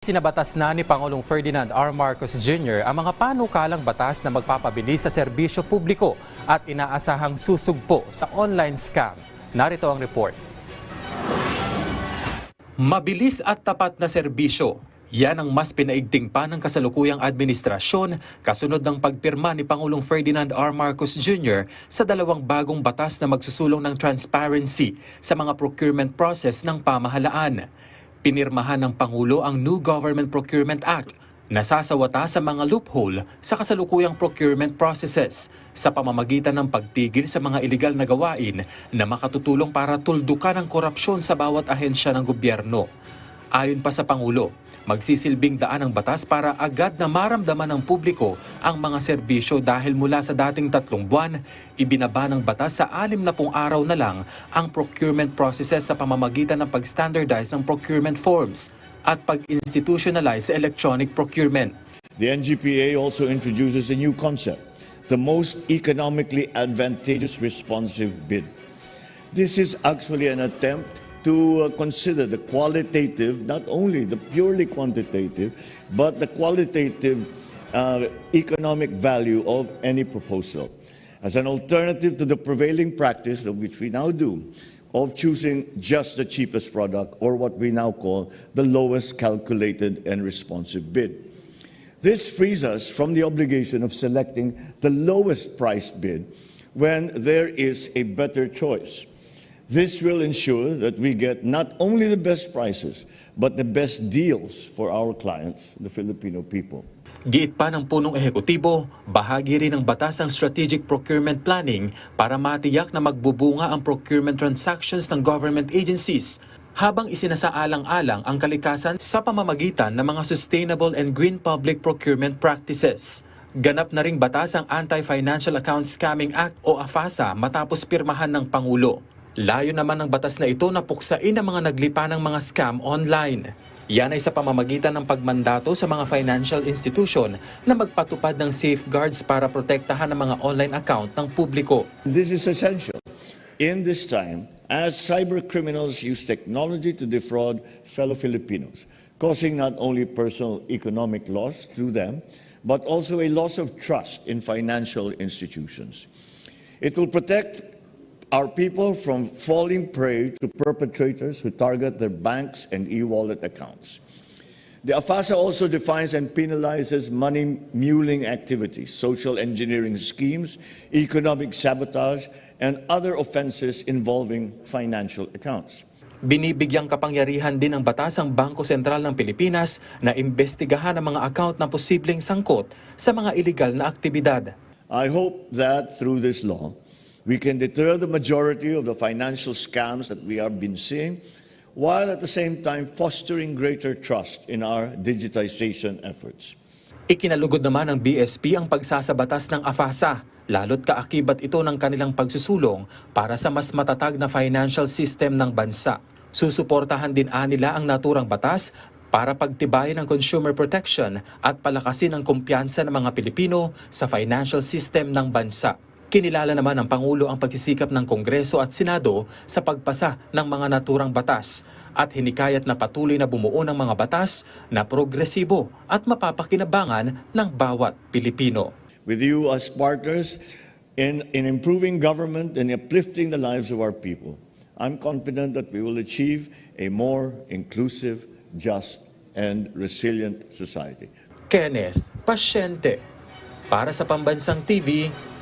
Sinabatas na ni Pangulong Ferdinand R. Marcos Jr. ang mga panukalang batas na magpapabilis sa serbisyo publiko at inaasahang susugpo sa online scam. Narito ang report. Mabilis at tapat na serbisyo. Yan ang mas pinaigting pa ng kasalukuyang administrasyon kasunod ng pagpirma ni Pangulong Ferdinand R. Marcos Jr. sa dalawang bagong batas na magsusulong ng transparency sa mga procurement process ng pamahalaan. Pinirmahan ng Pangulo ang New Government Procurement Act na sasawata sa mga loophole sa kasalukuyang procurement processes sa pamamagitan ng pagtigil sa mga iligal na gawain na makatutulong para tuldukan ang korupsyon sa bawat ahensya ng gobyerno. Ayon pa sa Pangulo, magsisilbing daan ang batas para agad na maramdaman ng publiko ang mga serbisyo dahil mula sa dating tatlong buwan, ibinaba ng batas sa alim na pong araw na lang ang procurement processes sa pamamagitan ng pag-standardize ng procurement forms at pag-institutionalize electronic procurement. The NGPA also introduces a new concept, the most economically advantageous responsive bid. This is actually an attempt to uh, consider the qualitative, not only the purely quantitative, but the qualitative uh, economic value of any proposal as an alternative to the prevailing practice, of which we now do, of choosing just the cheapest product or what we now call the lowest calculated and responsive bid. This frees us from the obligation of selecting the lowest priced bid when there is a better choice. This will ensure that we get not only the best prices, but the best deals for our clients, the Filipino people. Giit pa ng punong ehekutibo, bahagi rin ng batas ang strategic procurement planning para matiyak na magbubunga ang procurement transactions ng government agencies habang isinasaalang-alang ang kalikasan sa pamamagitan ng mga sustainable and green public procurement practices. Ganap na ring batas ang Anti-Financial Account Scamming Act o AFASA matapos pirmahan ng Pangulo. Layo naman ng batas na ito na puksain ang mga naglipa ng mga scam online. Yan ay sa pamamagitan ng pagmandato sa mga financial institution na magpatupad ng safeguards para protektahan ang mga online account ng publiko. This is essential in this time as cyber criminals use technology to defraud fellow Filipinos, causing not only personal economic loss to them, but also a loss of trust in financial institutions. It will protect our people from falling prey to perpetrators who target their banks and e-wallet accounts. The AFASA also defines and penalizes money muling activities, social engineering schemes, economic sabotage, and other offenses involving financial accounts. Binibigyang kapangyarihan din ng batas ang Bangko Sentral ng Pilipinas na imbestigahan ang mga account na posibleng sangkot sa mga iligal na aktibidad. I hope that through this law, we can deter the majority of the financial scams that we have been seeing, while at the same time fostering greater trust in our digitization efforts. Ikinalugod naman ng BSP ang pagsasabatas ng AFASA, lalo't kaakibat ito ng kanilang pagsusulong para sa mas matatag na financial system ng bansa. Susuportahan din anila ang naturang batas para pagtibayin ang consumer protection at palakasin ang kumpiyansa ng mga Pilipino sa financial system ng bansa. Kinilala naman ng Pangulo ang pagsisikap ng Kongreso at Senado sa pagpasa ng mga naturang batas at hinikayat na patuloy na bumuo ng mga batas na progresibo at mapapakinabangan ng bawat Pilipino. with you as partners in, in improving government and uplifting the lives of our people. I'm confident that we will achieve a more inclusive, just, and resilient society. Kenneth Pasyente para sa Pambansang TV